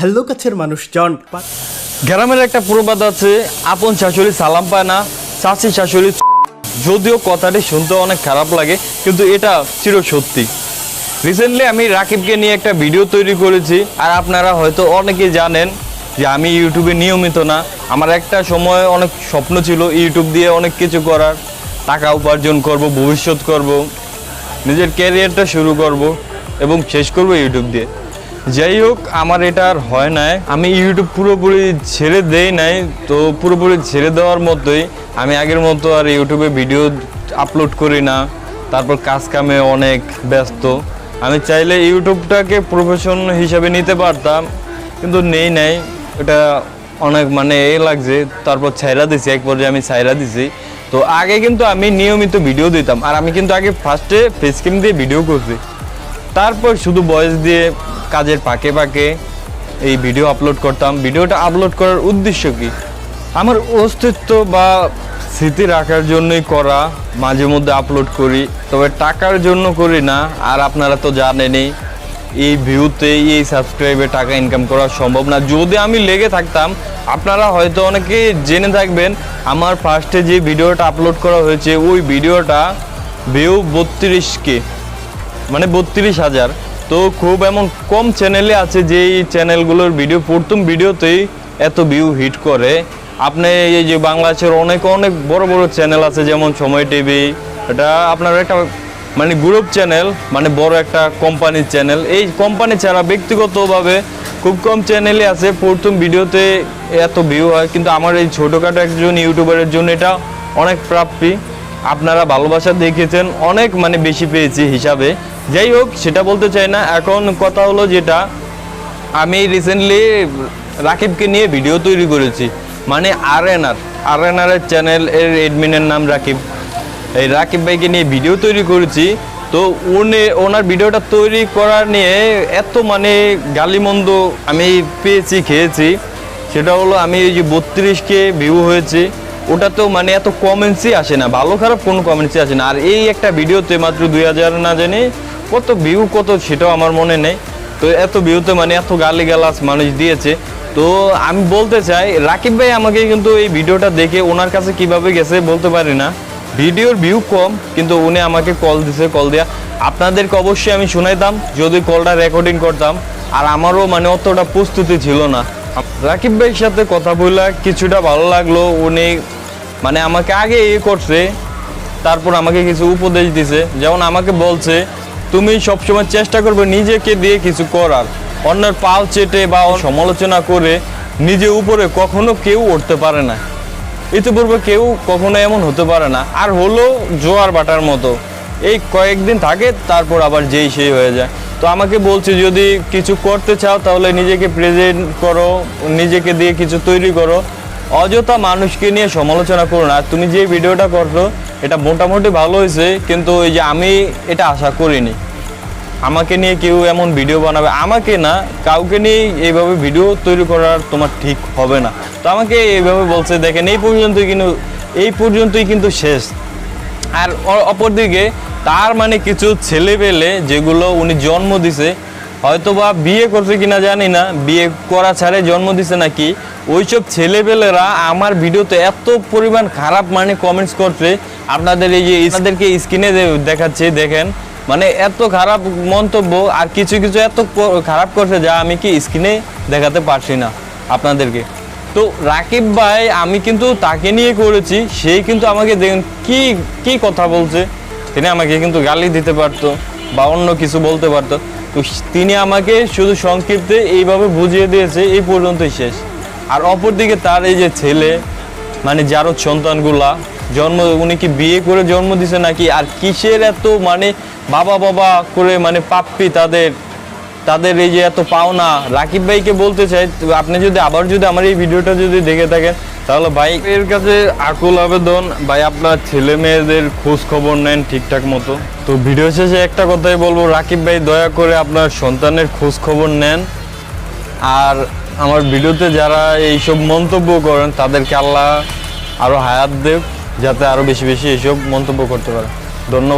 Hello কাছের মানুষজন গ্রামের একটা প্রবাদ আছে, আপন শাশুড়ি সালাম পায় না, চাচি শাশুড়ি যদিও কথাটি শুনতে অনেক খারাপ লাগে, কিন্তু এটা চির সত্যি। রিসেন্টলি আমি রাকিবকে নিয়ে একটা ভিডিও তৈরি করেছি, আর আপনারা হয়তো অনেকেই জানেন যে আমি ইউটিউবে নিয়মিত না। আমার একটা সময় অনেক স্বপ্ন ছিল ইউটিউব দিয়ে অনেক কিছু করার, টাকা উপার্জন করব, ভবিষ্যৎ করব, নিজের ক্যারিয়ারটা শুরু করব, এবং শেষ করব ইউটিউব দিয়ে। যাই হোক, আমার এটা আর হয় নাই। আমি ইউটিউব পুরোপুরি ছেড়ে দেই নাই, তো পুরোপুরি ছেড়ে দেওয়ার মতোই আমি আগের মতো আর ইউটিউবে ভিডিও আপলোড করি না। তারপর কাজ কামে অনেক ব্যস্ত। আমি চাইলে ইউটিউবটাকে প্রফেশন হিসাবে নিতে পারতাম, কিন্তু নেই নাই। এটা অনেক মানে এ লাগছে, তারপর ছাইরা দিছি, এক পর্যায়ে আমি ছাইরা দিছি। তো আগে কিন্তু আমি নিয়মিত ভিডিও দিতাম, আর আমি কিন্তু আগে ফার্স্টে ফেস ক্রিম দিয়ে ভিডিও করছি। তারপর শুধু ভয়েস দিয়ে কাজের পাকে পাকে এই ভিডিও আপলোড করতাম। ভিডিওটা আপলোড করার উদ্দেশ্য কি? আমার অস্তিত্ব বা স্মৃতি রাখার জন্যই করা, মাঝে মধ্যে আপলোড করি, তবে টাকার জন্য করি না, আর আপনারা তো জানেনই, এই ভিউতে এই সাবস্ক্রাইবে টাকা ইনকাম করা সম্ভব না। যদি আমি লেগে থাকতাম, আপনারা হয়তো অনেকে জেনে থাকবেন, আমার ফার্স্টে যে ভিডিওটা আপলোড করা হয়েছে, ওই ভিডিওটা ভিউ বত্রিশকে মানে বত্রিশ হাজার। তো খুব এমন কম চ্যানেলে আছে যে এই চ্যানেলগুলোর ভিডিও প্রথম ভিডিওতেই এত ভিউ হিট করে। আপনি এই যে বাংলাদেশের অনেক অনেক বড় বড় চ্যানেল আছে, যেমন সময় টিভি। এটা আপনার একটা মানে গ্রুপ চ্যানেল মানে বড় একটা কোম্পানির চ্যানেল এই কোম্পানি ছাড়া ব্যক্তিগতভাবে খুব কম চ্যানেলে আছে। প্রথম ভিডিওতে এত ভিউ হয়। কিন্তু আমার এই ছোটোখাটো একজন ইউটিউবারের জন্য এটা অনেক প্রাপ্তি। আপনারা ভালোবাসা দেখেছেন। অনেক মানে বেশি পেয়েছি হিসাবে। যাই হোক সেটা বলতে চাই না। এখন কথা হলো যেটা, আমি রিসেন্টলি রাকিবকে নিয়ে ভিডিও তৈরি করেছি। মানে আর এন আর আর এন আর এর চ্যানেল এর এডমিনের নাম রাকিব। এই রাকিব ভাইকে নিয়ে ভিডিও তৈরি করেছি। তো উনি, ওনার ভিডিওটা তৈরি করা নিয়ে এত মানে গালিমন্দ আমি পেয়েছি, খেয়েছি। সেটা হলো আমি এই যে বত্রিশকে ভিউ হয়েছে। ওটাতেও মানে এত কমেন্টসই আসে না, ভালো খারাপ কোনো কমেন্টসই আসে না। আর এই একটা ভিডিওতে মাত্র দুই হাজার না জানি কত ভিউ কত সেটাও আমার মনে নেই। তো এত ভিউতে মানে এত গালি গালাস মানুষ দিয়েছে। তো আমি বলতে চাই, রাকিব ভাই আমাকে কিন্তু এই ভিডিওটা দেখে ওনার কাছে কীভাবে গেছে বলতে পারি না। ভিডিওর ভিউ কম, কিন্তু উনি আমাকে কল দিছে কল দিয়া। আপনাদেরকে অবশ্যই আমি শোনাইতাম, যদি কলটা রেকর্ডিং করতাম। আর আমারও মানে অতটা প্রস্তুতি ছিল না। রাকিব ভাইয়ের সাথে কথা বললা কিছুটা ভালো লাগল। উনি মানে আমাকে আগে ইয়ে করছে, তারপর আমাকে কিছু উপদেশ দিছে। যেমন আমাকে বলছে তুমি সবসময় চেষ্টা করবে নিজেকে দিয়ে কিছু করার। অন্যের পাও চেটে বা সমালোচনা করে নিজে উপরে কখনো কেউ উঠতে পারে না। ইতিপূর্বে কেউ কখনো এমন হতে পারে না। আর হলো জোয়ার বাটার মতো। এই কয়েকদিন থাকে, তারপর আবার যেই সেই হয়ে যায়। তো আমাকে বলছে, যদি কিছু করতে চাও, তাহলে নিজেকে প্রেজেন্ট করো, নিজেকে দিয়ে কিছু তৈরি করো। অযথা মানুষকে নিয়ে সমালোচনা করো না। তুমি যে ভিডিওটা করছ এটা মোটামুটি ভালো হয়েছে, কিন্তু ওই যে আমি এটা আশা করিনি। আমাকে নিয়ে কেউ এমন ভিডিও বানাবে, আমাকে না, কাউকে নিয়ে এইভাবে ভিডিও তৈরি করার তোমার ঠিক হবে না। তো আমাকে এইভাবে বলছে, দেখেন, এই পর্যন্তই কিন্তু, এই পর্যন্তই কিন্তু শেষ। আর অপরদিকে, তার মানে কিছু ছেলে পেলে যেগুলো উনি জন্ম দিছে হয়তো বা বিয়ে করছে কিনা জানি না, বিয়ে করা ছাড়ে জন্ম দিছে নাকি। ওইসব ছেলেপেলেরা আমার ভিডিওতে এত পরিমাণ খারাপ মানে কমেন্টস করছে। আপনাদের এই যে আপনাদেরকে স্ক্রিনে দেখাচ্ছে, দেখেন মানে এত খারাপ মন্তব্য আর কিছু কিছু এত খারাপ করছে যা আমি কি স্ক্রিনে দেখাতে পারছি না আপনাদেরকে। তো রাকিব ভাই, আমি কিন্তু তাকে নিয়ে করেছি, সে কিন্তু আমাকে দেখুন কি কি কথা বলছে। তিনি আমাকে কিন্তু গালি দিতে পারতো বা অন্য কিছু বলতে পারতো। তো তিনি আমাকে শুধু সংক্ষিপ্তে এইভাবে বুঝিয়ে দিয়েছে, এই পর্যন্তই শেষ। আর অপরদিকে তার এই যে ছেলে মানে যারও সন্তানগুলা, জন্ম, উনি কি বিয়ে করে জন্ম দিছে নাকি, আর কিসের এত মানে বাবা বাবা করে মানে পাপ্পি তাদের তাদের এই যে এত পাওনা, রাকিব ভাইকে বলতে চাই, আপনি যদি আবার যদি আমার এই ভিডিওটা যদি দেখে থাকেন তাহলে ভাই এর কাছে আকুল আবেদন, ভাই আপনার ছেলে মেয়েদের খোঁজ খবর নেন ঠিকঠাক মতো। তো ভিডিও শেষে একটা কথাই বলব, রাকিব ভাই দয়া করে আপনার সন্তানের খোঁজ খবর নেন। আর আমার ভিডিওতে যারা এইসব মন্তব্য করেন, তাদেরকে আল্লাহ আরও হায়াত দেব যাতে আরও বেশি বেশি এইসব মন্তব্য করতে পারে। ধন্যবাদ।